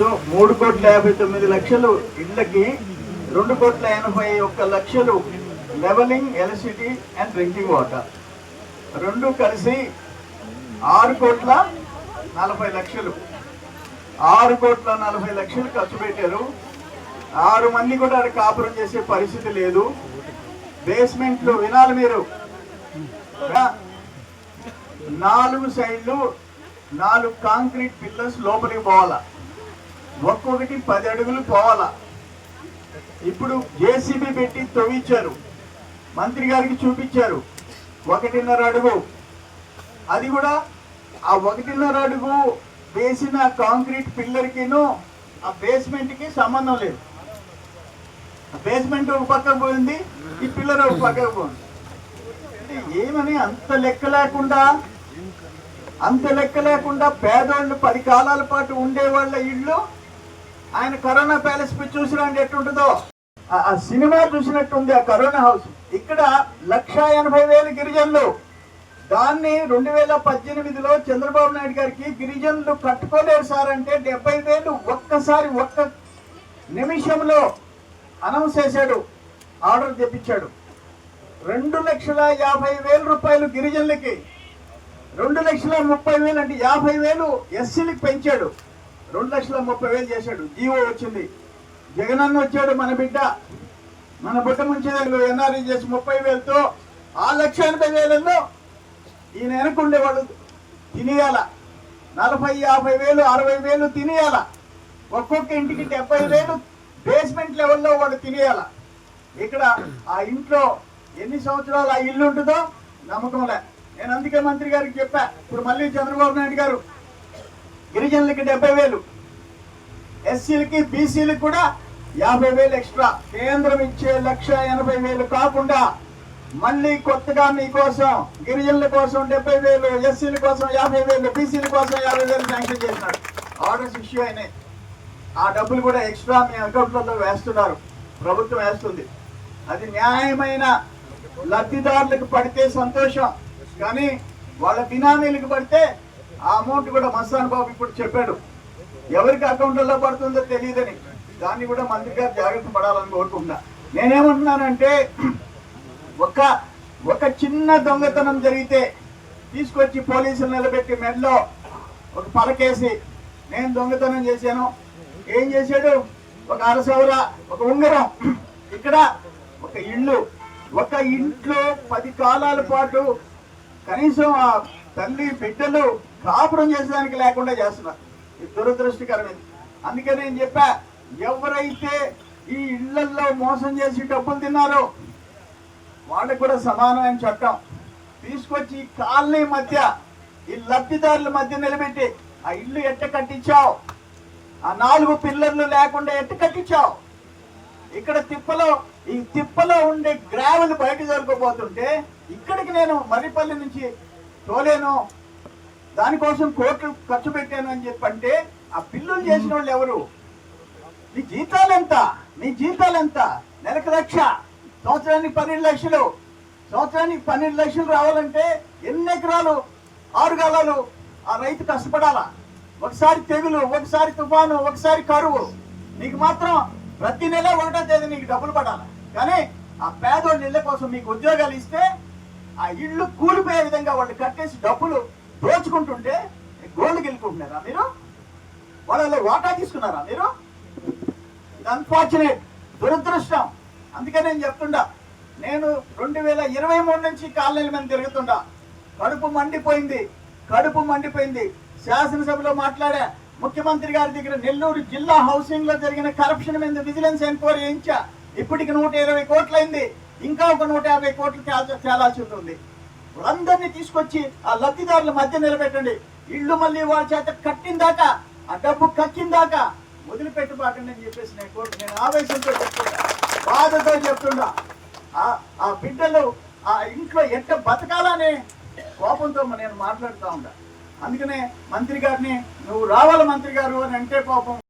So మూడు కోట్ల యాభై తొమ్మిది లక్షలు ఇళ్ళకి రెండు కోట్ల ఎనభై ఒక్క లక్షలు levelling electricity and drinking water రెండు కలిసి ఆరు కోట్ల నలభై లక్షలు. ఆరు కోట్ల నలభై లక్షలు ఖర్చు పెట్టారు. ఆరు మంది కూడా అక్కడ కాపురం చేసే పరిస్థితి లేదు. బేస్మెంట్లు వినాలి మీరు. నాలుగు సైడ్లు నాలుగు కాంక్రీట్ పిల్లర్స్ లోపలికి పోవాలా? ఒక్కొక్కటి పది అడుగులు పోవాలా. ఇప్పుడు జేసీబీ పెట్టి తవ్వించారు మంత్రి గారికి చూపించారు. ఒకటిన్నర అడుగు. అది కూడా ఆ ఒకటిన్నర అడుగు వేసిన కాంక్రీట్ పిల్లర్కిను ఆ బేస్మెంట్కి సంబంధం లేదు. బేస్మెంట్ ఒక పక్కకు పోయింది ఈ పిల్లర్ ఒక పక్కకు పోయింది. అంటే ఏమని అంత లెక్క లేకుండా అంత లెక్క లేకుండా పేదోళ్ళు పది కాలాల పాటు ఉండే వాళ్ళ ఇళ్ళు ఆయన కరోనా ప్యాలెస్ చూసినండి ఎట్టుంటుందో? ఆ- సినిమా చూసినట్టుంది ఆ కరోనా హౌస్. ఇక్కడ లక్ష ఎనభై వేలు గిరిజనులు. దాన్ని రెండు వేల పద్దెనిమిదిలో చంద్రబాబు నాయుడు గారికి గిరిజనులు కట్టుకోలేరు సార్ అంటే డెబ్బై వేలు ఒక్కసారి ఒక్క నిమిషంలో అనౌన్స్ చేశాడు. ఆర్డర్ తెప్పించాడు. రెండు లక్షల యాభై వేల రూపాయలు గిరిజనులకి. రెండు లక్షల ముప్పై వేలు అంటే యాభై వేలు ఎస్సీలకు పెంచాడు. రెండు లక్షల ముప్పై వేలు చేశాడు. జీవో వచ్చింది. జగనన్న వచ్చాడు మన బిడ్డ. మన బిడ్డ ముంచేదాన్ని ఎన్ఆర్ఈ చేసి ముప్పై వేలతో ఆ లక్ష ఎనభై వేలలో ఈయన వెనుకుండేవాడు తినేయాల. నలభై యాభై వేలు అరవై వేలు తినేయాల. ఒక్కొక్క ఇంటికి డెబ్బై వేలు బేస్మెంట్ లెవెల్లో వాడు తినేయాల. ఇక్కడ ఆ ఇంట్లో ఎన్ని సంవత్సరాలు ఆ ఇల్లు ఉంటుందో నమ్మకంలే నేను అందుకే మంత్రి గారికి చెప్పా. ఇప్పుడు మళ్ళీ చంద్రబాబు నాయుడు గారు గిరిజనులకి డెబ్బై వేలు ఎస్సీలకి బీసీలకు కూడా యాభై వేలు ఎక్స్ట్రా. కేంద్రం ఇచ్చే లక్ష ఎనభై వేలు కాకుండా మళ్ళీ కొత్తగా మీకోసం గిరిజనుల కోసం డెబ్బై వేలు ఎస్సీల కోసం యాభై వేలు బీసీల కోసం యాభై వేలు శాంక్షన్ చేసినాడు ఆర్డర్స్ ఇష్యూ అయినాయి. ఆ డబ్బులు కూడా ఎక్స్ట్రా మీ అకౌంట్లలో వేస్తున్నారు. ప్రభుత్వం వేస్తుంది. అది న్యాయమైన లబ్ధిదారులకు పడితే సంతోషం. కానీ వాళ్ళ బినామీలకు పడితే ఆ అమౌంట్ కూడా మస్తాన్ బాబు ఇప్పుడు చెప్పాడు. ఎవరికి అకౌంట్లలో పడుతుందో తెలియదని. దాన్ని కూడా మంత్రి గారు జాగ్రత్త పడాలని కోరుకుంటున్నా. నేనేమంటున్నానంటే ఒక ఒక చిన్న దొంగతనం జరిగితే తీసుకొచ్చి పోలీసులు నిలబెట్టి మెడలో ఒక పలకేసి నేను దొంగతనం చేశాను. ఏం చేశాడు? ఒక అరసౌర ఒక ఉంగరం. ఇక్కడ ఒక ఇల్లు. ఒక ఇంట్లో పది కాలాల పాటు కనీసం ఆ తల్లి బిడ్డలు కాపురం చేసేదానికి లేకుండా చేస్తున్నారు ఇది దురదృష్టకరమైంది. అందుకే నేను చెప్పా ఎవరైతే ఈ ఇళ్ళల్లో మోసం చేసి డబ్బులు తిన్నారో వాళ్ళకు కూడా సమానమైన చట్టం. తీసుకొచ్చి ఈ కాలనీ మధ్య ఈ లబ్ధిదారుల మధ్య నిలబెట్టి ఆ ఇల్లు ఎట్ట కట్టించావు? ఆ నాలుగు పిల్లర్లు లేకుండా ఎట్ట కట్టించావు? ఇక్కడ తిప్పలో ఈ తిప్పలో ఉండే గ్రావెల్ బయట జరగబోతుంటే ఇక్కడికి నేను మర్రిపల్లి నుంచి తోలేను దానికోసం కోట్లు ఖర్చు పెట్టాను అని చెప్పంటే ఆ బిల్లులు చేసిన వాళ్ళు ఎవరు? నీ జీతాలు ఎంత? నీ జీతాలు ఎంత? నెలకు లక్ష సంవత్సరానికి పన్నెండు లక్షలు. సంవత్సరానికి పన్నెండు లక్షలు రావాలంటే ఎన్ని ఎకరాలు? ఆరు గాలాలు ఆ రైతు కష్టపడాలా? ఒకసారి తెగులు ఒకసారి తుఫాను ఒకసారి కరువు. నీకు మాత్రం ప్రతి నెల ఒకటో తేదీ నీకు డబ్బులు పడాలి? కానీ ఆ పేదోళ్ళ ఇళ్ళ కోసం మీకు ఉద్యోగాలు ఇస్తే ఆ ఇళ్ళు కూలిపోయే విధంగా వాళ్ళు కట్టేసి డబ్బులు దోచుకుంటుంటే గోల్డ్ గెలుకుంటున్నారా మీరు? వాళ్ళ వాటా తీసుకున్నారా మీరు? అన్ఫార్చునేట్ దురదృష్టం. అందుకే నేను చెప్తుండా నేను రెండు వేల ఇరవై మూడు నుంచి కాలనీల మీద తిరుగుతుండా. కడుపు మండిపోయింది కడుపు మండిపోయింది. శాసనసభలో మాట్లాడా ముఖ్యమంత్రి గారి దగ్గర నెల్లూరు జిల్లా హౌసింగ్లో జరిగిన కరప్షన్ మీద విజిలెన్స్ ఎంక్వైరీ చేయించా. ఇప్పటికి నూట ఇరవై కోట్లయింది. ఇంకా ఒక నూట యాభై కోట్లు తేల్చ- తేలాల్సి ఉంటుంది. అందరినీ తీసుకొచ్చి ఆ లబ్ధిదారుల మధ్య నిలబెట్టండి. ఇల్లు మళ్ళీ వాళ్ళ చేత కట్టిన దాకా ఆ డబ్బు కక్కిన దాకా వదిలిపెట్టుబాకండి అని చెప్పేసి నేను కోర్టు నేను ఆవేశంతో చెప్తున్నా. బాధతో చెప్తున్నా. ఆ- ఆ బిడ్డలు ఆ ఇంట్లో ఎట్ట బతకాలనే కోపంతో నేను మాట్లాడుతూ ఉంటా అందుకనే మంత్రి గారిని నువ్వు రావాలి మంత్రి గారు అని అంటే కోపం.